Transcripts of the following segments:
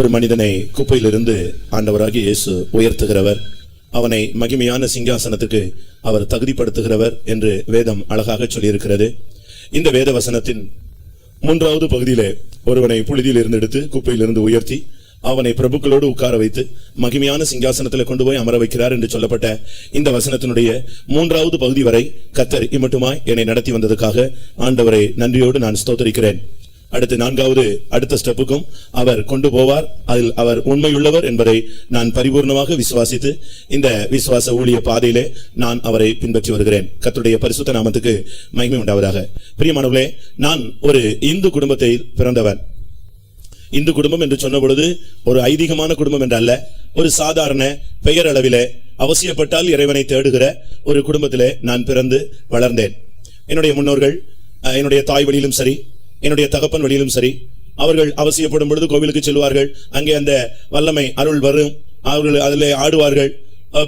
ஒரு மனிதனை குப்பையிலிருந்து ஆண்டவராகிய இயேசு உயர்த்துகிறவர். அவனை மகிமையான சிங்காசனத்துக்கு அவர் தகுதிப்படுத்துகிறவர் என்று வேதம் அழகாக சொல்லியிருக்கிறது. இந்த வேத வசனத்தின் மூன்றாவது பகுதியிலே ஒருவனை புழுதியிலிருந்து எடுத்து குப்பையிலிருந்து உயர்த்தி அவனை பிரபுக்களோடு உட்கார வைத்து மகிமையான சிங்காசனத்தில் கொண்டு போய் அமர வைக்கிறார் என்று சொல்லப்பட்ட இந்த வசனத்தினுடைய மூன்றாவது பகுதி வரை கத்தர் இம்மட்டுமாய் என்னை நடத்தி வந்ததுக்காக ஆண்டவரை நன்றியோடு நான் ஸ்தோத்தரிக்கிறேன். அடுத்து நான்காவது அடுத்த ஸ்டெப்புக்கும் அவர் கொண்டு போவார். அதில் அவர் உண்மையுள்ளவர் என்பதை நான் பரிபூர்ணமாக விசுவாசித்து இந்த விசுவாச ஊழிய பாதையிலே நான் அவரை பின்பற்றி வருகிறேன். கத்துடைய பரிசுத்த நாமத்துக்கு மகிமை உண்டாவதாக. பிரியமானவர்களே நான் ஒரு இந்து குடும்பத்தை பிறந்தவன். இந்து குடும்பம் என்று சொன்ன பொழுது ஒரு ஐதீகமான குடும்பம் என்றல்ல ஒரு சாதாரண பெயர் அளவிலே அவசியப்பட்டால் இறைவனை தேடுகிற ஒரு குடும்பத்திலே நான் பிறந்து வளர்ந்தேன். என்னுடைய முன்னோர்கள் அஹ், என்னுடைய தாய் வழியிலும் சரி என்னுடைய தகப்பன் வழியிலும் சரி. அவர்கள் அவசியப்படும் பொழுது கோவிலுக்கு செல்வார்கள். அங்கே அந்த வல்லமை அருள் வரும். அவர்கள் அதிலே ஆடுவார்கள்.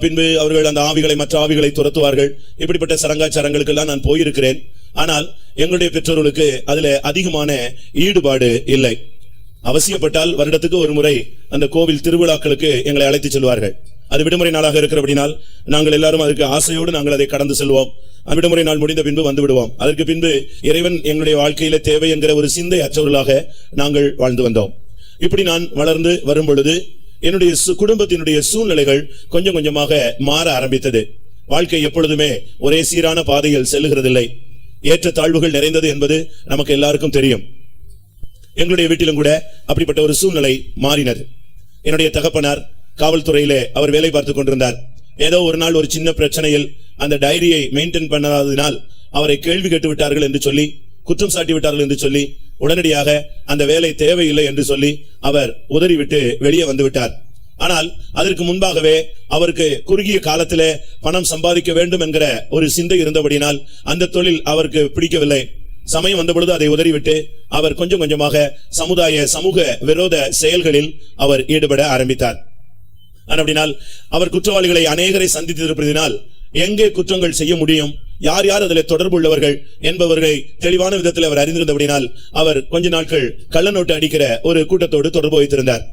பின்பு அவர்கள் அந்த ஆவிகளை மற்ற ஆவிகளை துரத்துவார்கள். இப்படிப்பட்ட சரங்காச்சாரங்களுக்கெல்லாம் நான் போயிருக்கிறேன். ஆனால் எங்களுடைய பெற்றோர்களுக்கு அதில் அதிகமான ஈடுபாடு இல்லை. அவசியப்பட்டால் வருடத்துக்கு ஒரு முறை அந்த கோவில் திருவிழாக்களுக்கு எங்களை அழைத்து செல்வார்கள். அது விடுமுறை நாளாக இருக்கிறபடினால் நாங்கள் எல்லாரும் அதுக்கு ஆசையோடு நாங்கள் அதை கடந்து செல்வோம். விடுமுறை நாள் முடிந்த பின்பு வந்து விடுவோம். அதற்கு பின்பு இறைவன் எங்களுடைய வாழ்க்கையில தேவை என்கிற ஒரு சிந்தை அச்சவர்களாக நாங்கள் வாழ்ந்து வந்தோம். இப்படி நான் வளர்ந்து வரும் பொழுது என்னுடைய சு- குடும்பத்தினுடைய சூழ்நிலைகள் கொஞ்சம் கொஞ்சமாக மாற ஆரம்பித்தது. வாழ்க்கை எப்பொழுதுமே ஒரே சீரான பாதையில் செல்லுகிறதில்லை. ஏற்ற தாழ்வுகள் நிறைந்தது என்பது நமக்கு எல்லாருக்கும் தெரியும். எங்களுடைய வீட்டிலும் கூட அப்படிப்பட்ட ஒரு சூழ்நிலை மாறினது. என்னுடைய தகப்பனார் காவல்துறையிலே அவர் வேலை பார்த்துக் கொண்டிருந்தார். ஏதோ ஒரு நாள் ஒரு சின்ன பிரச்சனையில் அந்த டைரியை மெயின்டைன் பண்ணாததினால் அவரை கேள்வி கேட்டு விட்டார்கள் என்று சொல்லி குற்றம் சாட்டி விட்டார்கள் என்று சொல்லி உடனடியாக அந்த வேலை தேவையில்லை என்று சொல்லி அவர் உதறிவிட்டு வெளியே வந்து விட்டார் ஆனால் அதற்கு முன்பாகவே அவருக்கு குறுகிய காலத்திலே பணம் சம்பாதிக்க வேண்டும் என்கிற ஒரு சிந்தை இருந்தபடினால் அந்த தொழில் அவருக்கு பிடிக்கவில்லை. சமயம் வந்த பொழுது அதை உதறிவிட்டு அவர் கொஞ்சம் கொஞ்சமாக சமுதாய சமூக விரோத செயல்களில் அவர் ஈடுபட ஆரம்பித்தார். அப்படினால் அவர் குற்றவாளிகளை அநேகரை சந்தித்திருப்பதினால் எங்கே குற்றங்கள் செய்ய முடியும்? யார் யார் அதில் தொடர்புள்ளவர்கள் என்பவர்களை தெளிவான விதத்தில் அவர் அறிந்திருந்தபடினால் அவர் கொஞ்ச நாட்கள் கள்ள நோட்டு அடிக்கிற ஒரு கூட்டத்தோடு தொடர்பு வைத்திருந்தார்.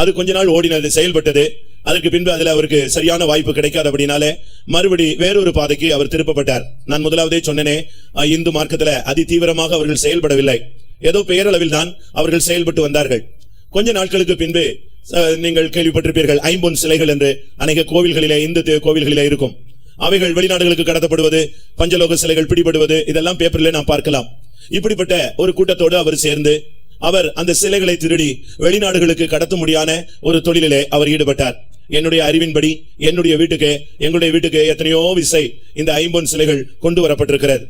அது கொஞ்ச நாள் ஓடினது செயல்பட்டது. அதற்கு பின்பு அதுல அவருக்கு சரியான வாய்ப்பு கிடைக்காதபடினாலே மறுபடி வேறொரு பாதைக்கு அவர் திருப்பப்பட்டார். நான் முதலாவதே சொன்னேனே இந்து மார்க்கத்துல அதி தீவிரமாக அவர்கள் செயல்படவில்லை. ஏதோ பெயரளவில் தான் அவர்கள் செயல்பட்டு வந்தார்கள். கொஞ்ச நாட்களுக்கு பின்பு நீங்கள் கேள்விப்பட்டிருப்பீர்கள் ஐம்பொன் சிலைகள் என்று அநேக கோவில்களிலே இந்து கோவில்களிலே இருக்கும். அவைகள் வெளிநாடுகளுக்கு கடத்தப்படுவது பஞ்சலோக சிலைகள் பிடிபடுவது இதெல்லாம் பேப்பரில் நாம் பார்க்கலாம். இப்படிப்பட்ட ஒரு கூட்டத்தோடு அவர் சேர்ந்து அவர் அந்த சிலைகளை திருடி வெளிநாடுகளுக்கு கடத்த முடியாத ஒரு தொழிலிலே அவர் ஈடுபட்டார். என்னுடைய அறிவின்படி என்னுடைய வீட்டுக்கு எங்களுடைய வீட்டுக்கு எத்தனையோ விசை இந்த ஐம்பொன் சிலைகள் கொண்டு வரப்பட்டிருக்கிறது.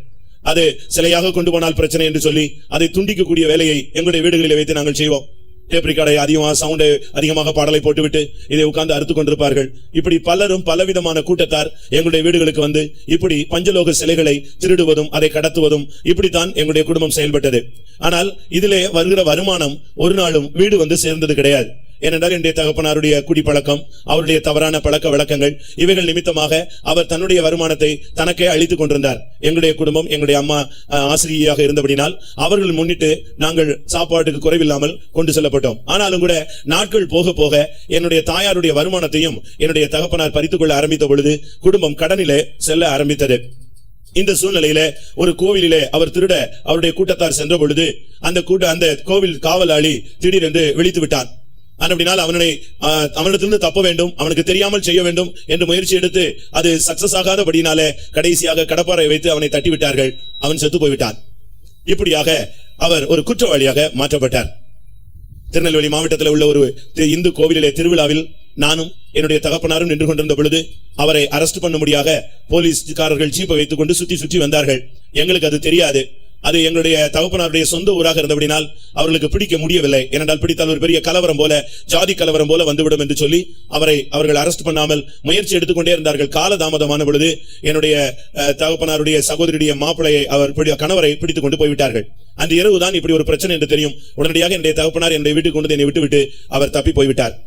அது சிலையாக கொண்டு போனால் பிரச்சனை என்று சொல்லி அதை துண்டிக்கக்கூடிய வேலையை எங்களுடைய வீடுகளில் வைத்து நாங்கள் செய்வோம். டேப் கடை அதிகமாக சவுண்டு அதிகமாக பாடலை போட்டுவிட்டு இதை உட்கார்ந்து அறுத்து கொண்டிருப்பார்கள். இப்படி பலரும் பலவிதமான கூட்டத்தார் எங்களுடைய வீடுகளுக்கு வந்து இப்படி பஞ்சலோக சிலைகளை திருடுவதும் அதை கடத்துவதும் இப்படித்தான் எங்களுடைய குடும்பம் செயல்பட்டது. ஆனால் இதிலே வருகிற வருமானம் ஒரு நாளும் வீடு வந்து சேர்ந்தது கிடையாது. ஏனென்றால் என்னுடைய தகப்பனாருடைய குடிப்பழக்கம் அவருடைய தவறான பழக்க வழக்கங்கள் இவைகள் நிமித்தமாக அவர் தன்னுடைய வருமானத்தை தனக்கே அழித்துக் கொண்டிருந்தார். எங்களுடைய குடும்பம் எங்களுடைய அம்மா அஹ், ஆசிரியையாக இருந்தபடினால் அவர்கள் முன்னிட்டு நாங்கள் சாப்பாட்டுக்கு குறைவில்லாமல் கொண்டு செல்லப்பட்டோம். ஆனாலும் கூட நாட்கள் போக போக என்னுடைய தாயாருடைய வருமானத்தையும் என்னுடைய தகப்பனார் பறித்துக் கொள்ள ஆரம்பித்த பொழுது குடும்பம் கடனிலே செல்ல ஆரம்பித்தது. இந்த சூழ்நிலையில ஒரு கோவிலிலே அவர் திருட அவருடைய கூட்டத்தார் சென்ற பொழுது அந்த கூட்ட அந்த கோவில் காவலாளி திடீரென்று விழித்து விட்டான் அப்படினால் அவனை அவனிடத்திலிருந்து தப்ப வேண்டும் அவனுக்கு தெரியாமல் செய்ய வேண்டும் என்று முயற்சி எடுத்து அது சக்சஸ் ஆகாதபடினாலே கடைசியாக கடப்பாரை வைத்து அவனை தட்டி விட்டார்கள் அவன் செத்து போய்விட்டான் இப்படியாக அவர் ஒரு குற்றவாளியாக மாற்றப்பட்டார். திருநெல்வேலி மாவட்டத்தில் உள்ள ஒரு தி- இந்து கோவிலிலே திருவிழாவில் நானும் என்னுடைய தகப்பனாரும் நின்று கொண்டிருந்த பொழுது அவரை அரெஸ்ட் பண்ணும்படியாக போலீஸ்காரர்கள் ஜீப்பை வைத்துக் கொண்டு சுத்தி சுற்றி வந்தார்கள். எங்களுக்கு அது தெரியாது. அது எங்களுடைய தகப்பனாருடைய சொந்த ஊராக இருந்தபடினால் அவர்களுக்கு பிடிக்க முடியவில்லை. ஏனென்றால் பிடித்தால் ஒரு பெரிய கலவரம் போல ஜாதி கலவரம் போல வந்துவிடும் என்று சொல்லி அவரை அவர்கள் அரெஸ்ட் பண்ணாமல் முயற்சி எடுத்துக்கொண்டே இருந்தார்கள். காலதாமதமான பொழுது என்னுடைய தகப்பனாருடைய சகோதரியுடைய மாப்பிளையை அவர் பிடி- கணவரை பிடித்துக் கொண்டு போய்விட்டார்கள். அந்த இரவு தான் இப்படி ஒரு பிரச்சனை என்று தெரியும். உடனடியாக என்னுடைய தகப்பனார் என்னுடைய வீட்டுக்கு கொண்டு என்னை விட்டுவிட்டு அவர் தப்பி போய்விட்டார்.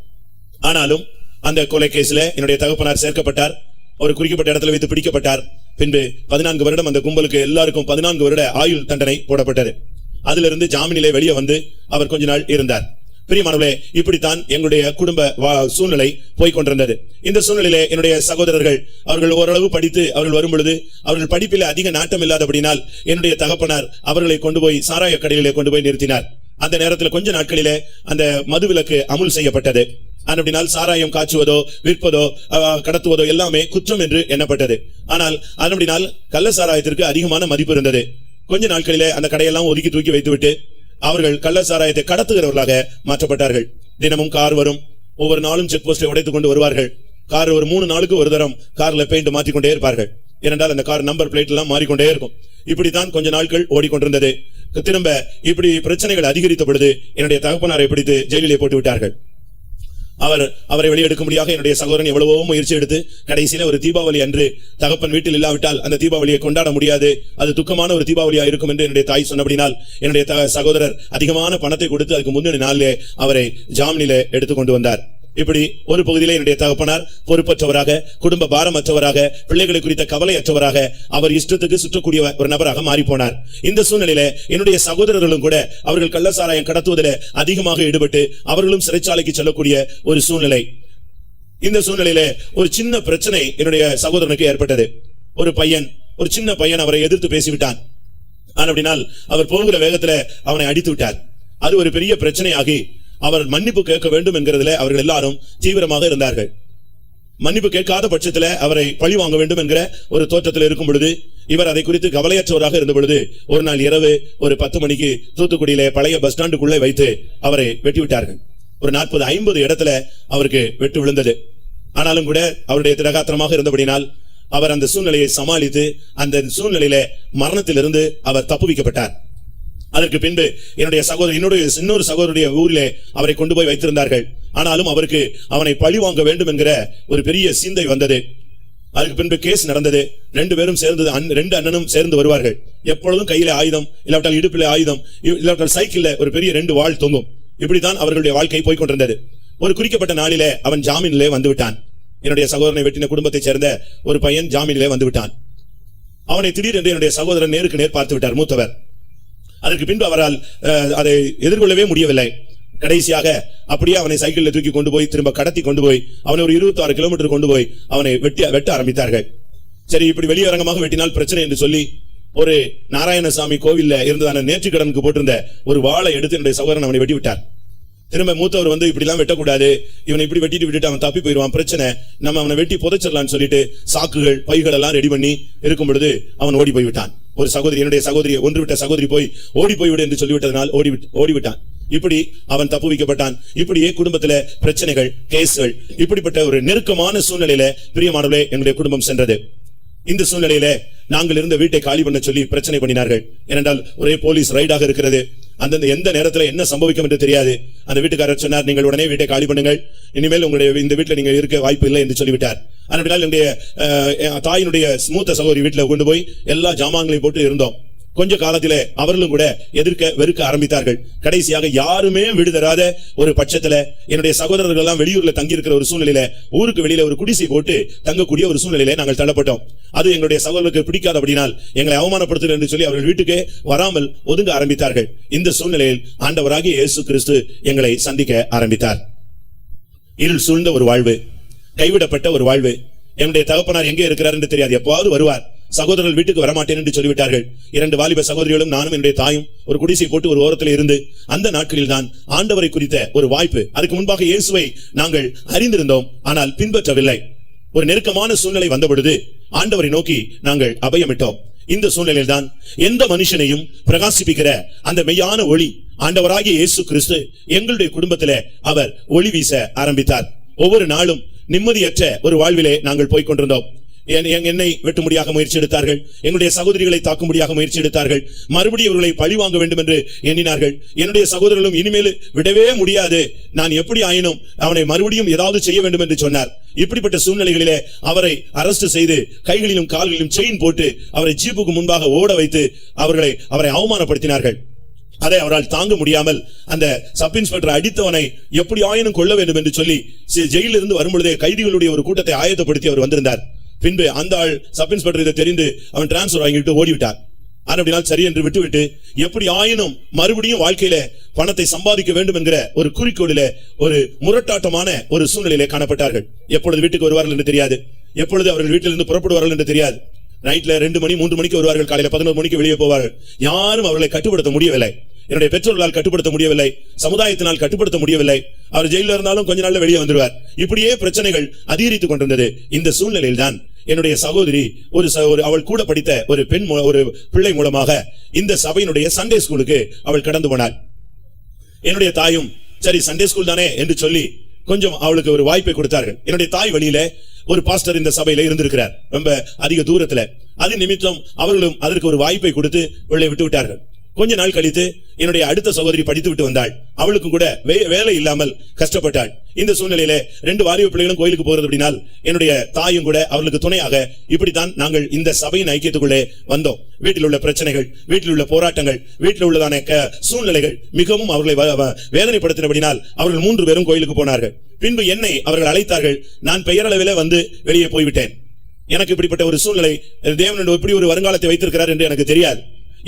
ஆனாலும் அந்த கொலை கேஸில் என்னுடைய தகப்பனார் சேர்க்கப்பட்டார். ஒரு குறிக்கப்பட்ட இடத்துல வைத்து பிடிக்கப்பட்டார். பின்பு பதினான்கு வருடம் அந்த கும்பலுக்கு எல்லாருக்கும் பதினான்கு வருட ஆயுள் தண்டனை போடப்பட்டது. அதிலிருந்து ஜாமீனிலே வெளியே வந்து அவர் கொஞ்ச நாள் இருந்தார். பிரியமானவர்களே இப்படித்தான் எங்களுடைய குடும்ப வா- சூழ்நிலை போய்க் கொண்டிருந்தது. இந்த சூழ்நிலையிலே என்னுடைய சகோதரர்கள் அவர்கள் ஓரளவு படித்து அவர்கள் வரும் பொழுது அவர்கள் படிப்பில் அதிக நாட்டம் இல்லாதபடினால் என்னுடைய தகப்பனார் அவர்களை கொண்டு போய் சாராய கடையிலே கொண்டு போய் நிறுத்தினார். அந்த நேரத்தில் கொஞ்ச நாட்களிலே அந்த மதுவிலக்கு அமுல் செய்யப்பட்டது. அப்படினால் சாராயம் காய்ச்சுவதோ விற்பதோ கடத்துவதோ எல்லாமே குற்றம் என்று எண்ணப்பட்டது. ஆனால் அப்படினால் கள்ள சாராயத்திற்கு அதிகமான மதிப்பு இருந்தது. கொஞ்ச நாட்களிலே அந்த கடையெல்லாம் ஒதுக்கி தூக்கி வைத்துவிட்டு அவர்கள் கள்ள சாராயத்தை கடத்துகிறவர்களாக மாற்றப்பட்டார்கள். தினமும் கார் வரும். ஒவ்வொரு நாளும் செக் போஸ்டை உடைத்துக் கொண்டு வருவார்கள். கார் ஒரு மூணு நாளுக்கு ஒரு தரம் கார்ல பெயிண்ட் மாற்றிக்கொண்டே இருப்பார்கள். ஏனென்றால் அந்த கார் நம்பர் பிளேட் எல்லாம் மாறிக்கொண்டே இருக்கும். இப்படித்தான் கொஞ்ச நாட்கள் ஓடிக்கொண்டிருந்தது. திரும்ப இப்படி பிரச்சனைகள் அதிகரித்த பொழுது என்னுடைய தகப்பனாரை பிடித்து ஜெயிலிலே போட்டு விட்டார்கள். அவர் அவரை வெளியெடுக்கும்படியாக என்னுடைய சகோதரன் எவ்வளவோ முயற்சி எடுத்து கடைசியில ஒரு தீபாவளி அன்று தகப்பன் வீட்டில் இல்லாவிட்டால் அந்த தீபாவளியை கொண்டாட முடியாது. அது துக்கமான ஒரு தீபாவளியா இருக்கும் என்று என்னுடைய தாய் சொன்னபடினால் என்னுடைய சகோதரர் அதிகமான பணத்தை கொடுத்து அதுக்கு முந்தின நாளிலே அவரை ஜாமீனில எடுத்துக்கொண்டு வந்தார். இப்படி ஒரு பகுதியில் என்னுடைய தகப்பனார் பொறுப்பற்றவராக குடும்ப பாரமற்றவராக பிள்ளைகளை குறித்த கவலையற்றவராக அவர் இஷ்டத்துக்கு சுற்றக்கூடிய ஒரு நபராக மாறி போனார் இந்த சூழ்நிலையில என்னுடைய சகோதரர்களும் கூட அவர்கள் கள்ளசாராயம் கடத்துவதில் அதிகமாக ஈடுபட்டு அவர்களும் சிறைச்சாலைக்கு செல்லக்கூடிய ஒரு சூழ்நிலை. இந்த சூழ்நிலையில ஒரு சின்ன பிரச்சனை என்னுடைய சகோதரனுக்கு ஏற்பட்டது. ஒரு பையன் ஒரு சின்ன பையன் அவரை எதிர்த்து பேசிவிட்டான். அப்படினால் அவர் போகிற வேகத்துல அவனை அடித்து விட்டார் அது ஒரு பெரிய பிரச்சனையாகி அவர் மன்னிப்பு கேட்க வேண்டும் என்கிறதுல அவர்கள் எல்லாரும் தீவிரமாக இருந்தார்கள். மன்னிப்பு கேட்காத பட்சத்துல அவரை பழி வாங்க வேண்டும் என்கிற ஒரு தோற்றத்தில் இருக்கும் பொழுது இவர் அதை குறித்து கவலையற்றவராக இருந்த பொழுது ஒரு நாள் இரவு ஒரு பத்து மணிக்கு தூத்துக்குடியில பழைய பஸ் ஸ்டாண்டுக்குள்ளே வைத்து அவரை வெட்டி விட்டார்கள் ஒரு நாற்பது ஐம்பது இடத்துல அவருக்கு வெட்டு விழுந்தது. ஆனாலும் கூட அவருடைய திரகாத்திரமாக இருந்தபடினால் அவர் அந்த சூழ்நிலையை சமாளித்து அந்த சூழ்நிலையில மரணத்திலிருந்து அவர் தப்புவிக்கப்பட்டார். அதற்கு பின்பு என்னுடைய சகோதரர் என்னுடைய இன்னொரு சகோதரருடைய ஊரிலே அவரை கொண்டு போய் வைத்திருந்தார்கள். ஆனாலும் அவருக்கு அவனை பழி வாங்க வேண்டும் என்கிற ஒரு பெரிய சிந்தை வந்தது. அதுக்கு பின்பு கேஸ் நடந்தது. ரெண்டு பேரும் சேர்ந்தது ரெண்டு அண்ணனும் சேர்ந்து வருவார்கள். எப்பொழுதும் கையில ஆயுதம் இல்லாவிட்டால் இடுப்பில ஆயுதம் இல்லாவிட்டால் சைக்கிள்ல ஒரு பெரிய ரெண்டு வாள் தொங்கும். இப்படித்தான் அவர்களுடைய வாழ்க்கை போய்கொண்டிருந்தது ஒரு குறிக்கப்பட்ட நாளிலே அவன் ஜாமீனிலே வந்து விட்டான். என்னுடைய சகோதரனை வெட்டின குடும்பத்தைச் சேர்ந்த ஒரு பையன் ஜாமீனிலே வந்து விட்டான். அவனை திடீரென்று என்னுடைய சகோதரன் நேருக்கு நேர் பார்த்து விட்டார் மூத்தவர். அதற்கு பின்பு அவரால் அதை எதிர்கொள்ளவே முடியவில்லை. கடைசியாக அப்படியே அவனை சைக்கிளில் தூக்கி கொண்டு போய் திரும்ப கடத்தி கொண்டு போய் அவனை ஒரு 26 கிலோமீட்டர் கொண்டு போய் அவனை வெட்டி வெட்ட ஆரம்பித்தார்கள். சரி இப்படி வெளியரங்கமாக வெட்டினால் பிரச்சனை என்று சொல்லி ஒரு நாராயணசாமி கோவில்ல இருந்ததான நேற்று கடனுக்கு போட்டிருந்த ஒரு வாளை எடுத்து என்னுடைய சகோதரன் அவனை வெட்டிவிட்டார். திரும்ப மூத்தவர் வந்து இப்படி எல்லாம் வெட்டக்கூடாது. இவனை இப்படி வெட்டிட்டு விட்டுட்டு அவன் தப்பி போயிடுவான். பிரச்சனை. நம்ம அவனை வெட்டி புதைச்சிடலாம்னு சொல்லிட்டு சாக்குகள் பைகள் எல்லாம் ரெடி பண்ணி இருக்கும் பொழுது அவன் ஓடி போய் விட்டான் ஒரு சகோதரி என்னுடைய சகோதரி ஒன்று விட்ட சகோதரி போய் ஓடி போய்விடு என்று சொல்லிவிட்டதனால் ஓடி விட்டு- ஓடி விட்டான் இப்படி அவன் தப்பு வைக்கப்பட்டான். இப்படியே குடும்பத்துல பிரச்சனைகள் கேஸ்கள் இப்படிப்பட்ட ஒரு நெருக்கமான சூழ்நிலையில பிரியமானவர்களே என்னுடைய குடும்பம் சென்றது. இந்த சூழ்நிலையில நாங்கள் இருந்த வீட்டை காலி பண்ண சொல்லி பிரச்சனை பண்ணினார்கள். ஏனென்றால் ஒரே போலீஸ் ரைடாக இருக்கிறது. அந்தந்த எந்த நேரத்துல என்ன சம்பவிக்கும் என்று தெரியாது. அந்த வீட்டுக்காரர் சொன்னார் நீங்கள் உடனே வீட்டை காலி பண்ணுங்கள். இனிமேல் உங்களுடைய இந்த வீட்டில் நீங்க இருக்க வாய்ப்பு இல்லை என்று சொல்லிவிட்டார். ஆனால் என்னுடைய தாயினுடைய மூத்த சகோதரி வீட்டுல கொண்டு போய் எல்லா ஜாமான்களையும் போட்டு இருந்தோம். கொஞ்ச காலத்திலே அவர்களும் கூட எதிர்க்க வெறுக்க ஆரம்பித்தார்கள். கடைசியாக யாருமே விடுதராத ஒரு பட்சத்துல என்னுடைய சகோதரர்கள் எல்லாம் வெளியூர்ல தங்கி இருக்கிற ஒரு சூழ்நிலையில ஊருக்கு வெளியில ஒரு குடிசை போட்டு தங்கக்கூடிய ஒரு சூழ்நிலையில நாங்கள் தள்ளப்பட்டோம். அது எங்களுடைய சகோதரருக்கு பிடிக்காத அப்படினால் எங்களை அவமானப்படுத்துகிற என்று சொல்லி அவர்கள் வீட்டுக்கு வராமல் ஒதுங்க ஆரம்பித்தார்கள். இந்த சூழ்நிலையில் ஆண்டவராகிய இயேசு கிறிஸ்து எங்களை சந்திக்க ஆரம்பித்தார். இருள் சூழ்ந்த ஒரு வாழ்வு கைவிடப்பட்ட ஒரு வாழ்வு. என்னுடைய தகப்பனார் எங்கே இருக்கிறார் என்று தெரியாது. எப்போது வருவார். சகோதரர்கள் வீட்டுக்கு வரமாட்டேன் என்று சொல்லிவிட்டார்கள். இரண்டு வாலிப சகோதரிகளும் நானும் என்னுடைய தாயும் ஒரு குடிசை போட்டு ஒரு ஓரத்தில் இருந்து அந்த நாட்களில் தான் ஆண்டவரை குறித்த ஒரு வாய்ப்பு அதுக்கு முன்பாக இயேசுவை நாங்கள் அறிந்திருந்தோம் ஆனால் பின்பற்றவில்லை. ஒரு நெருக்கமான சூழ்நிலை வந்த பொழுது ஆண்டவரை நோக்கி நாங்கள் அபயமிட்டோம். இந்த சூழ்நிலையில் தான் எந்த மனுஷனையும் பிரகாசிப்பிக்கிற அந்த மெய்யான ஒளி ஆண்டவராகிய இயேசு கிறிஸ்து எங்களுடைய குடும்பத்திலே அவர் ஒளி வீச ஆரம்பித்தார். ஒவ்வொரு நாளும் நிம்மதியற்ற ஒரு வாழ்விலே நாங்கள் போய்க் கொண்டிருந்தோம். என்னை வெட்டும்படியாக முயற்சி எடுத்தார்கள். எங்களுடைய சகோதரிகளை தாக்கும்படியாக முயற்சி எடுத்தார்கள். மறுபடியும் இவர்களை பழி வாங்க வேண்டும் என்று எண்ணினார்கள். என்னுடைய சகோதரர்களும் இனிமேல் விடவே முடியாது. நான் எப்படி ஆயினும் அவனை மறுபடியும் ஏதாவது செய்ய வேண்டும் என்று சொன்னார். இப்படிப்பட்ட சூழ்நிலைகளிலே அவரை அரஸ்ட் செய்து கைகளிலும் கால்களிலும் செயின் போட்டு அவரை ஜீப்புக்கு முன்பாக ஓட வைத்து அவர்களை அவரை அவமானப்படுத்தினார்கள். அதை அவரால் தாங்க முடியாமல் அந்த சப் இன்ஸ்பெக்டர் அடித்தவனை எப்படி ஆயினும் கொள்ள வேண்டும் என்று சொல்லி ஜெயிலிருந்து வரும்பொழுதே கைதிகளுடைய ஒரு கூட்டத்தை ஆயத்தப்படுத்தி அவர் வந்திருந்தார். பின்பு அந்த ஆள் சப் இன்ஸ்பெக்டர் இதை தெரிந்து அவன் டிரான்ஸ்பர் வாங்கிட்டு ஓடிவிட்டார் அப்படினால் சரி என்று விட்டுவிட்டு எப்படி ஆயினும் மறுபடியும் வாழ்க்கையில பணத்தை சம்பாதிக்க வேண்டும் என்கிற ஒரு குறிக்கோளில ஒரு முரட்டாட்டமான ஒரு சூழ்நிலையிலே காணப்பட்டார்கள். எப்பொழுது வீட்டுக்கு வருவார்கள் என்று தெரியாது. எப்பொழுது அவர்கள் வீட்டிலிருந்து புறப்படுவார்கள் என்று தெரியாது. நைட்ல ரெண்டு மணி மூன்று மணிக்கு வருவார்கள். காலையில பதினோரு மணிக்கு வெளியே போவார்கள். யாரும் அவர்களை கட்டுப்படுத்த முடியவில்லை. என்னுடைய பெற்றோர்களால் கட்டுப்படுத்த முடியவில்லை சமுதாயத்தினால் கட்டுப்படுத்த முடியவில்லை. அவர் ஜெயில இருந்தாலும் கொஞ்ச நாள்ல வெளியே வந்துருவார். இப்படியே பிரச்சனைகள் அதிகரித்துக் கொண்டிருந்தது இந்த சூழ்நிலையில் தான் என்னுடைய சகோதரி ஒரு அவள் கூட படித்த ஒரு பெண் ஒரு பிள்ளை மூலமாக இந்த சபையினுடைய சண்டே ஸ்கூலுக்கு அவள் கடந்து போனாள். என்னுடைய தாயும் சரி சண்டே ஸ்கூல் தானே என்று சொல்லி கொஞ்சம் அவளுக்கு ஒரு வாய்ப்பை கொடுத்தார்கள். என்னுடைய தாய் வழியில ஒரு பாஸ்டர் இந்த சபையில இருந்திருக்கிறார். ரொம்ப அதிக தூரத்துல. அது நிமித்தம் அவர்களும் அதற்கு ஒரு வாய்ப்பை கொடுத்து உள்ளே விட்டு விட்டார்கள். கொஞ்ச நாள் கழித்து என்னுடைய அடுத்த சகோதரி படித்து விட்டு வந்தாள். அவளுக்கும் கூட வேலை இல்லாமல் கஷ்டப்பட்டாள். இந்த சூழ்நிலையில ரெண்டு வாரிய பிள்ளைகளும் கோயிலுக்கு போறது அப்படினால் என்னுடைய தாயும் கூட அவர்களுக்கு துணையாக இப்படித்தான் நாங்கள் இந்த சபையின் ஐக்கியத்துக்குள்ளே வந்தோம். வீட்டில் உள்ள பிரச்சனைகள் வீட்டில் உள்ள போராட்டங்கள் வீட்டில் உள்ளதான சூழ்நிலைகள் மிகவும் அவர்களை வ- வேதனைப்படுத்தினபடினால் அவர்கள் மூன்று பேரும் கோயிலுக்கு போனார்கள். பின்பு என்னை அவர்கள் அழைத்தார்கள். நான் பெயரளவிலே வந்து வெளியே போய்விட்டேன். எனக்கு இப்படிப்பட்ட ஒரு சூழ்நிலை தேவனோட இப்படி ஒரு வருங்காலத்தை வைத்திருக்கிறார் என்று எனக்கு தெரியாது.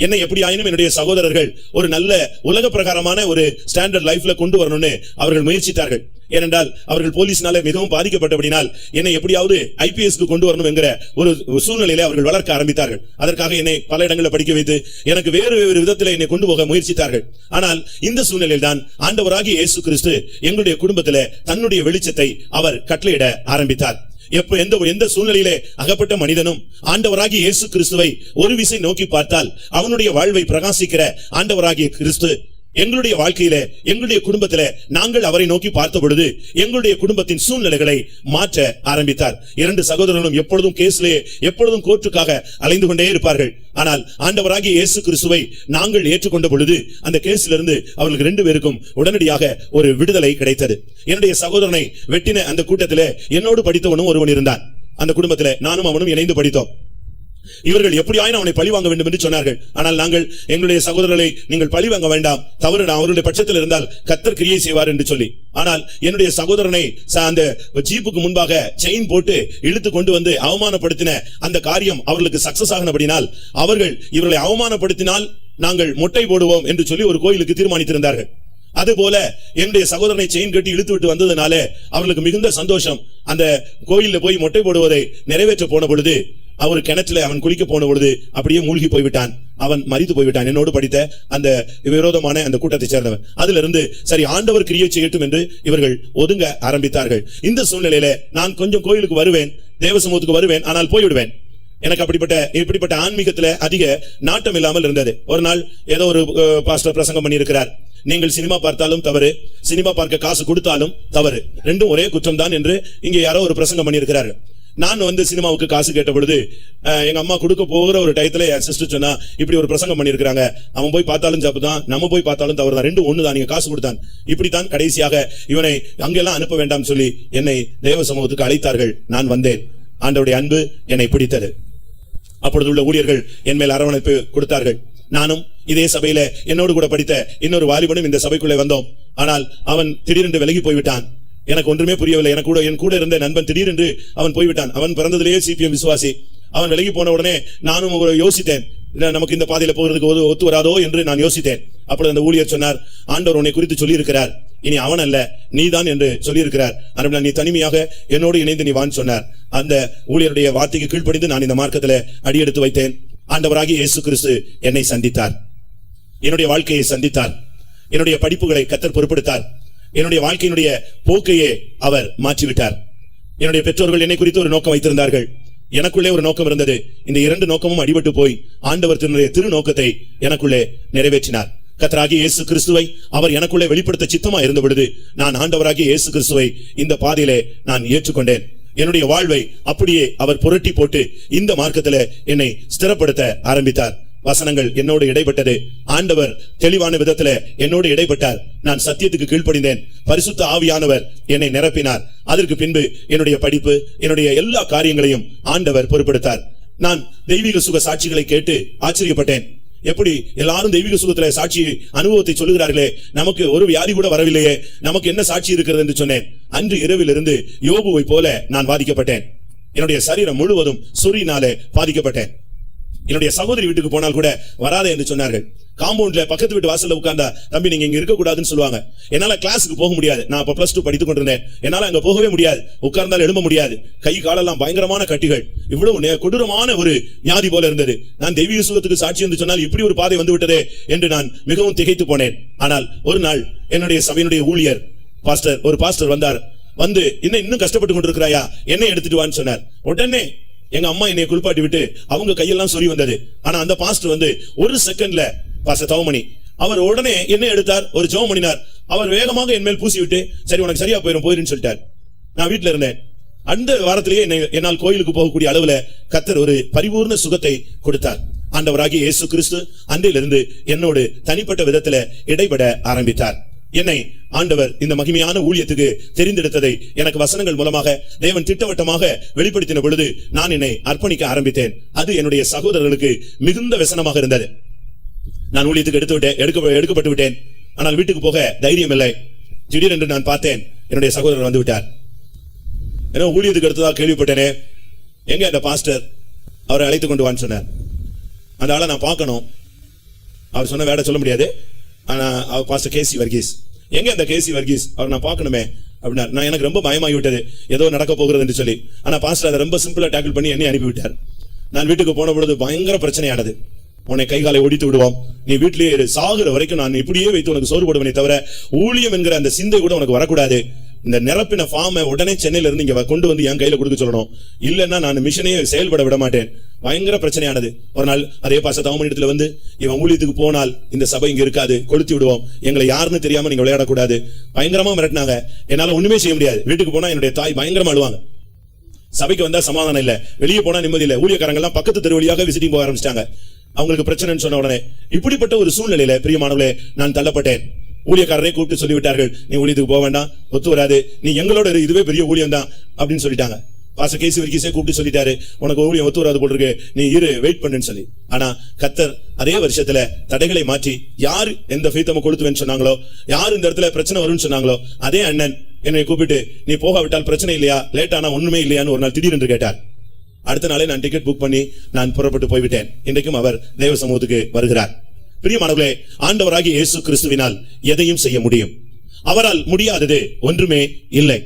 என்னை எப்படி ஆயினும் என்னுடைய சகோதரர்கள் ஒரு நல்ல உலக பிரகாரமான ஒரு ஸ்டாண்டர்ட் லைஃப்ல கொண்டு வரணும்னு அவர்கள் முயற்சித்தார்கள். ஏனென்றால் அவர்கள் போலீஸ்னால மிகவும் பாதிக்கப்பட்டபடினால் என்னை எப்படியாவது ஐபிஎஸ்க்கு கொண்டு வரணும் என்கிற ஒரு சூழ்நிலையில அவர்கள் வளர்க்க ஆரம்பித்தார்கள். அதற்காக என்னை பல இடங்களில் படிக்க வைத்து எனக்கு வேறு வேறு விதத்தில் என்னை கொண்டு போக முயற்சித்தார்கள். ஆனால் இந்த சூழ்நிலையில் தான் ஆண்டவராகிய இயேசு கிறிஸ்து எங்களுடைய குடும்பத்தில் தன்னுடைய வெளிச்சத்தை அவர் கட்டளையிட ஆரம்பித்தார். எப்ப எந்த எந்த சூழ்நிலையிலே அகப்பட்ட மனிதனும் ஆண்டவராகிய இயேசு கிறிஸ்துவை ஒரு விசை நோக்கி பார்த்தால் அவனுடைய வாழ்வை பிரகாசிக்கிற ஆண்டவராகிய கிறிஸ்து எங்களுடைய வாழ்க்கையில எங்களுடைய குடும்பத்துல நாங்கள் அவரை நோக்கி பார்த்த பொழுது எங்களுடைய குடும்பத்தின் சூழ்நிலைகளை மாற்ற ஆரம்பித்தார். இரண்டு சகோதரர்களும் எப்பொழுதும் கேஸ்லே எப்பொழுதும் கோர்ட்டுக்காக அலைந்து கொண்டே இருப்பார்கள். ஆனால் ஆண்டவராகிய இயேசு கிறிஸ்துவை நாங்கள் ஏற்றுக்கொண்ட பொழுது அந்த கேஸிலிருந்து அவர்களுக்கு ரெண்டு பேருக்கும் உடனடியாக ஒரு விடுதலை கிடைத்தது. என்னுடைய சகோதரனை வெட்டின அந்த கூட்டத்திலே என்னோடு படித்தவனும் ஒருவன் இருந்தான். அந்த குடும்பத்தில் நானும் அவனும் இணைந்து படித்தோம். இவர்கள் எப்படி ஆயினும் அவனை பழி வாங்க வேண்டும் என்று சொன்னார்கள். ஆனால் நாங்கள் எங்களுடைய சகோதரர்களை நீங்கள் பழி வாங்க வேண்டாம். தவறு நான் அவருடைய பட்சத்தில் இருந்தால் கத்தர் கிரியை செய்வார் என்று சொல்லி. ஆனால் என்னுடைய சகோதரனை அந்த ஜீப்புக்கு முன்பாக செயின் போட்டு இழுத்து கொண்டு வந்து அவமானப்படுத்தின அந்த காரியம் அவர்களுக்கு சக்சஸ் ஆகினபடினால் அவர்கள் இவர்களை அவமானப்படுத்தினால் நாங்கள் மொட்டை போடுவோம் என்று சொல்லி ஒரு கோயிலுக்கு தீர்மானித்திருந்தார்கள். அதுபோல என்னுடைய சகோதரனை செயின் கட்டி இழுத்து விட்டு வந்ததுனால அவர்களுக்கு மிகுந்த சந்தோஷம். அந்த கோயிலில் போய் மொட்டை போடுவதை நிறைவேற்ற போன பொழுது அவர் கிணத்துல அவன் குளிக்க போன பொழுது அப்படியே மூழ்கி போய்விட்டான். அவன் மறித்து போய்விட்டான். என்னோடு படித்த அந்த விரோதமான அந்த கூட்டத்தை சேர்ந்தவன். அதுல இருந்து சரி ஆண்டவர் கிரியை செய்யட்டும் என்று இவர்கள் ஒதுங்க ஆரம்பித்தார்கள். இந்த சூழ்நிலையில நான் கொஞ்சம் கோயிலுக்கு வருவேன் தேவ சமூகத்துக்கு வருவேன் ஆனால் போய்விடுவேன். எனக்கு அப்படிப்பட்ட இப்படிப்பட்ட ஆன்மீகத்துல அதிக நாட்டம் இல்லாமல் இருந்தது. ஒரு நாள் ஏதோ ஒரு பாஸ்டர் பிரசங்கம் பண்ணியிருக்கிறார். நீங்கள் சினிமா பார்த்தாலும் தவறு. சினிமா பார்க்க காசு கொடுத்தாலும் தவறு. ரெண்டும் ஒரே குற்றம் தான் என்று இங்கே யாரோ ஒரு பிரசங்கம் பண்ணியிருக்கிறார்கள். நான் வந்து சினிமாவுக்கு காசு கேட்ட பொழுது எங்க அம்மா கொடுக்க போகிற ஒரு டயத்துல என் சிஸ்டர் சொன்னா இப்படி ஒரு பிரசங்கம் பண்ணியிருக்கிறாங்க. அவன் போய் பார்த்தாலும் தப்பு தான் நம்ம போய் பார்த்தாலும் தவறு தான். ரெண்டும் தான் நீங்க காசு கொடுத்தான். இப்படித்தான் கடைசியாக இவனை அங்கெல்லாம் அனுப்ப வேண்டாம் சொல்லி என்னை தேவ சமூகத்துக்கு அழைத்தார்கள். நான் வந்தேன். ஆண்டவுடைய அன்பு என்னை பிடித்தது. அப்பொழுது உள்ள ஊழியர்கள் என் மேல் அரவணைப்பு கொடுத்தார்கள். நானும் இதே சபையில என்னோடு கூட படித்த இன்னொரு வாலிபனும் இந்த சபைக்குள்ளே வந்தோம். ஆனால் அவன் திடீரென்று விலகி போய்விட்டான். எனக்கு ஒன்றுமே புரியவில்லை. எனக்கு கூட என் கூட இருந்த நண்பன் திடீரென்று அவன் போய்விட்டான். அவன் பிறந்ததிலேயே சிபிஎம் விசுவாசி. அவன் விலகி போன உடனே நானும் ஒரு யோசித்தேன். நமக்கு இந்த பாதையில போகிறதுக்கு ஒத்து- வராதோ என்று நான் யோசித்தேன். அப்பொழுது அந்த ஊழியர் சொன்னார் ஆண்டவர் உன்னை குறித்து சொல்லியிருக்கிறார். இனி அவன் அல்ல நீதான் என்று சொல்லியிருக்கிறார். அருமையா நீ தனிமையாக என்னோடு இணைந்து நீ வான்னு சொன்னார். அந்த ஊழியருடைய வார்த்தைக்கு கீழ்ப்படிந்து நான் இந்த மார்க்கத்தில் அடியெடுத்து வைத்தேன். ஆண்டவராகி இயேசு கிறிஸ்து என்னை சந்தித்தார். என்னுடைய வாழ்க்கையை சந்தித்தார். என்னுடைய படிப்புகளை கத்தர் பொறுப்படுத்தார் என்னுடைய வாழ்க்கையினுடைய போக்கையே அவர் மாற்றிவிட்டார். என்னுடைய பெற்றோர்கள் என்னை குறித்து ஒரு நோக்கம் வைத்திருந்தார்கள். எனக்குள்ளே ஒரு நோக்கம் இருந்தது. இந்த இரண்டு நோக்கமும் அடிபட்டு போய் ஆண்டவர் தன்னுடைய திரு நோக்கத்தை எனக்குள்ளே நிறைவேற்றினார். கத்தராகிய இயேசு கிறிஸ்துவை அவர் எனக்குள்ளே வெளிப்படுத்த சித்தமா இருந்த பொழுது நான் ஆண்டவராகிய இயேசு கிறிஸ்துவை இந்த பாதையிலே நான் ஏற்றுக்கொண்டேன். என்னுடைய வாழ்வை அப்படியே அவர் புரட்டி போட்டு இந்த மார்க்கத்தில் என்னை ஸ்திரப்படுத்த ஆரம்பித்தார். வசனங்கள் என்னோடு இடைப்பட்டது. ஆண்டவர் தெளிவான விதத்துல என்னோடு இடைப்பட்டார். நான் சத்தியத்துக்கு கீழ்ப்படிந்தேன். பரிசுத்த ஆவியானவர் என்னை நிரப்பினார். அதற்கு பின்பு என்னுடைய படிப்பு என்னுடைய எல்லா காரியங்களையும் ஆண்டவர் பொறுப்படுத்தார் நான் தெய்வீக சுக சாட்சிகளை கேட்டு ஆச்சரியப்பட்டேன். எப்படி எல்லாரும் தெய்வீக சுகத்துல சாட்சி அனுபவத்தை சொல்லுகிறார்களே நமக்கு ஒரு வியாதி கூட வரவில்லையே நமக்கு என்ன சாட்சி இருக்கிறது என்று சொன்னேன். அன்று இரவிலிருந்து யோபுவை போல நான் பாதிக்கப்பட்டேன் என்னுடைய சரீரம் முழுவதும் சுரியினாலே பாதிக்கப்பட்டேன். என்னுடைய சகோதரி வீட்டுக்கு போனால் கூட வராதே என்று சொன்னார்கள். காம்பவுண்ட்ல பக்கத்து வீட்டு வாசல்ல உட்கார்ந்தா தம்பி நீங்க இங்க இருக்க கூடாதுன்னு சொல்லுவாங்க. என்னால கிளாஸுக்கு போக முடியாது. நான் இப்ப பிளஸ் டூ படித்துக் கொண்டிருந்தேன். என்னால அங்க போகவே முடியாது. உட்கார்ந்தாலும் எழும்ப முடியாது. கை காலெல்லாம் பயங்கரமான கட்டிகள். இவ்வளவு நே- கொடூரமான ஒரு வியாதி போல இருந்தது. நான் தெய்வீக சுகத்துக்கு சாட்சி என்று சொன்னால் இப்படி ஒரு பாதை வந்து விட்டதே என்று நான் மிகவும் திகைத்து போனேன். ஆனால் ஒரு நாள் என்னுடைய சபையினுடைய ஊழியர் பாஸ்டர் ஒரு பாஸ்டர் வந்தார். வந்து இன்னும் இன்னும் கஷ்டப்பட்டு கொண்டிருக்கிறாயா? என்ன எடுத்துட்டு வான்னு சொன்னார். உடனே எங்க அம்மா என்னை குளிப்பாட்டி விட்டு அவங்க கையெல்லாம் சொல்லி வந்தது. ஆனா அந்த பாஸ்டர் வந்து ஒரு செகண்ட்ல பாஸ்டர் தவமணி. அவர் உடனே என்ன எடுத்தார் ஒரு ஜோம் பண்ணினார். அவர் வேகமாக என் மேல் பூசி விட்டு சரி உனக்கு சரியா போயிடும் போயிருன்னு சொல்லிட்டார். நான் வீட்ல இருந்தேன். அந்த வாரத்திலேயே என்னை என்னால் கோயிலுக்கு போகக்கூடிய அளவுல கத்தர் ஒரு பரிபூர்ண சுகத்தை கொடுத்தார். ஆண்டவராகிய இயேசு கிறிஸ்து அன்றிலிருந்து என்னோடு தனிப்பட்ட விதத்துல இடைபட ஆரம்பித்தார். என்னை ஆண்டவர் இந்த மகிமையான ஊழியத்துக்கு தெரிந்தெடுத்ததை எனக்கு வசனங்கள் மூலமாக தேவன் திட்டவட்டமாக வெளிப்படுத்தின பொழுது நான் என்னை அர்ப்பணிக்க ஆரம்பித்தேன். அது என்னுடைய சகோதரர்களுக்கு மிகுந்த வசனமாக இருந்தது. நான் ஊழியத்துக்கு எடுத்து விட்டேன் எடுக்க எடுக்கப்பட்டு விட்டேன். ஆனால் வீட்டுக்கு போக தைரியம் இல்லை. திடீரென்று நான் பார்த்தேன் என்னுடைய சகோதரர் வந்து விட்டார். ஏன்னா ஊழியத்துக்கு எடுத்ததாக கேள்விப்பட்டேனே. எங்க அந்த பாஸ்டர்? அவரை அழைத்து கொண்டு வான்னு சொன்னார். அந்த ஆளை நான் பார்க்கணும். அவர் சொன்ன வேட சொல்ல முடியாது. ஆனால் அவர் பாஸ்டர் கேசி வர்கீஸ். எங்க அந்த கேசி வர்கீஸ்? அவர் நான் பார்க்கணுமே. அப்படின்னா நான் எனக்கு ரொம்ப பயமாகி விட்டது. ஏதோ நடக்க போகிறது என்று சொல்லி. ஆனா பாஸ்டர் அதை ரொம்ப சிம்பிளா டேக்கிள் பண்ணி என்னை அனுப்பிவிட்டார் நான் வீட்டுக்கு போன பொழுது பயங்கர பிரச்சனையானது. உன்னை கை காலை ஒடித்து விடுவோம். நீ வீட்டிலேயே சாகுற வரைக்கும் நான் இப்படியே வைத்து உனக்கு சோறு போடுவனே தவிர ஊழியம் என்கிற அந்த சிந்தை கூட உனக்கு வரக்கூடாது. இந்த நிரப்பின ஃபார்மை உடனே சென்னையில இருந்து இங்க கொண்டு வந்து என் கையில கொடுக்க சொல்லணும். இல்லைன்னா நான் மிஷனையே செயல்பட விட மாட்டேன். பயங்கர பிரச்சனையானது. ஒரு நாள் அதே பாச தவமனிடத்துல வந்து இவன் ஊழியத்துக்கு போனால் இந்த சபை இங்க இருக்காது கொளுத்தி விடுவோம். எங்களை யாருன்னு தெரியாம நீங்க விளையாடக்கூடாது. பயங்கரமா மிரட்டினாங்க. என்னால ஒண்ணுமே செய்ய முடியாது. வீட்டுக்கு போனா என்னுடைய தாய் பயங்கரமா அழுவாங்க. சபைக்கு வந்தா சமாதானம் இல்ல. வெளியே போனா நிம்மதி இல்ல. ஊழியக்காரங்க எல்லாம் பக்கத்து தெரு வழியாக விசிட்டிங் போக ஆரம்பிச்சிட்டாங்க. அவங்களுக்கு பிரச்சனைன்னு சொன்ன உடனே இப்படிப்பட்ட ஒரு சூழ்நிலையில பிரியமானவர்களே நான் தள்ளப்பட்டேன். ஊழியக்காரரை கூப்பிட்டு சொல்லிவிட்டார்கள். நீ ஊழியத்துக்கு போக வேண்டாம். ஒத்து வராது. நீ எங்களோட இதுவே பெரிய ஊழியம் தான் அப்படின்னு சொல்லிட்டாங்க. பாச கேசி வரைக்கும் கூப்பிட்டு சொல்லிட்டாரு. உனக்கு ஊழியம் ஒத்து வராது போல் நீ இரு வெயிட் பண்ணுன்னு சொல்லி. ஆனா கத்தர் அதே வருஷத்துல தடைகளை மாற்றி யார் எந்த ஃபெய்த்தம கொடுத்துவேன்னு சொன்னாங்களோ யார் இந்த இடத்துல பிரச்சனை வரும்னு சொன்னாங்களோ அதே அண்ணன் என்னை கூப்பிட்டு நீ போகாவிட்டால் பிரச்சனை இல்லையா? லேட் ஆனா ஒண்ணுமே இல்லையான்னு ஒரு நாள் திடீரென்று கேட்டார். அடுத்த நாளே நான் டிக்கெட் புக் பண்ணி நான் புறப்பட்டு போய்விட்டேன். இன்றைக்கும் அவர் தேவ சமூகத்துக்கு வருகிறார். பிரியமானவர்களே ஆண்டவராகி இயேசு கிறிஸ்துவினால் எதையும் செய்ய முடியும். அவரால் முடியாதது ஒன்றுமே இல்லை.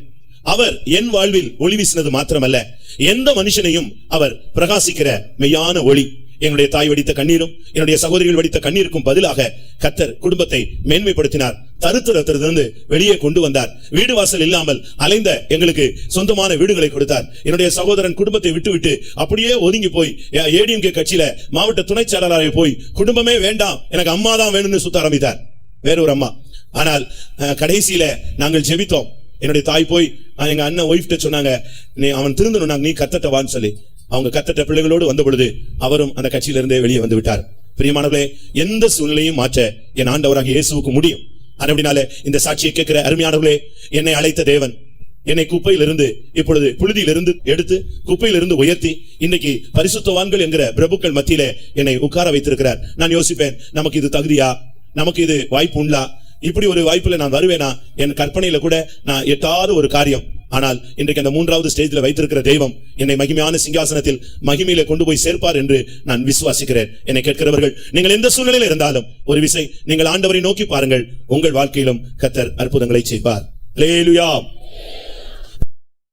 அவர் என் வாழ்வில் ஒளி வீசினது மாத்திரமல்ல. எந்த மனுஷனையும் அவர் பிரகாசிக்கிற மெய்யான ஒளி. என்னுடைய தாய் வடித்த கண்ணீரும் என்னுடைய சகோதரிகள் வடித்த கண்ணீருக்கும் பதிலாக கத்தர் குடும்பத்தை மேன்மைப்படுத்தினார். தருத்திரத்திலிருந்து வெளியே கொண்டு வந்தார். வீடு வாசல் இல்லாமல் அலைந்த எங்களுக்கு சொந்தமான வீடுகளை கொடுத்தார். என்னுடைய சகோதரன் குடும்பத்தை விட்டுவிட்டு அப்படியே ஒதுங்கி போய் ஏடிஎம்கே கட்சியில மாவட்ட துணை செயலாளராக போய் குடும்பமே வேண்டாம் எனக்கு அம்மா தான் வேணும்னு சுத்த ஆரம்பித்தார். வேற ஒரு அம்மா. ஆனால் அஹ், கடைசியில நாங்கள் ஜெபித்தோம். என்னுடைய தாய் போய் எங்க அண்ணன் ஒய்ஃப்ட சொன்னாங்க நீ அவன் திருந்தணும் நீ கத்தட்ட வான்னு சொல்லி. அவங்க கத்தட்ட பிள்ளைகளோடு வந்த பொழுது அவரும் அந்த கட்சியிலிருந்தே வெளியே வந்து விட்டார். பிரியமானவர்களே எந்த சூழ்நிலையும் மாற்ற என் ஆண்டவராக இயேசுவுக்கு முடியும். அப்படினால இந்த சாட்சியை கேட்கிற அருமையானவர்களே என்னை அழைத்த தேவன் என்னை குப்பையிலிருந்து இப்பொழுது புழுதியிலிருந்து எடுத்து குப்பையிலிருந்து உயர்த்தி இன்னைக்கு பரிசுத்தவான்கள் என்கிற பிரபுக்கள் மத்தியிலே என்னை உட்கார வைத்திருக்கிறார். நான் யோசிப்பேன் நமக்கு இது தகுதியா? நமக்கு இது வாய்ப்பு உண்டா? இப்படி ஒரு வாய்ப்புல நான் வருவேனா? என் கற்பனையில கூட நான் எட்டாத ஒரு காரியம். ஆனால் இன்றைக்கு அந்த மூன்றாவது ஸ்டேஜ்ல வைத்திருக்கிற தெய்வம் என்னை மகிமையான சிங்காசனத்தில் மகிமையில கொண்டு போய் சேர்ப்பார் என்று நான் விசுவாசிக்கிறேன். என்னை கேட்கிறவர்கள் நீங்கள் எந்த சூழ்நிலையில் இருந்தாலும் ஒரு விசை நீங்கள் ஆண்டவரை நோக்கி பாருங்கள். உங்கள் வாழ்க்கையிலும் கத்தர் அற்புதங்களை செய்வார். லேலுயா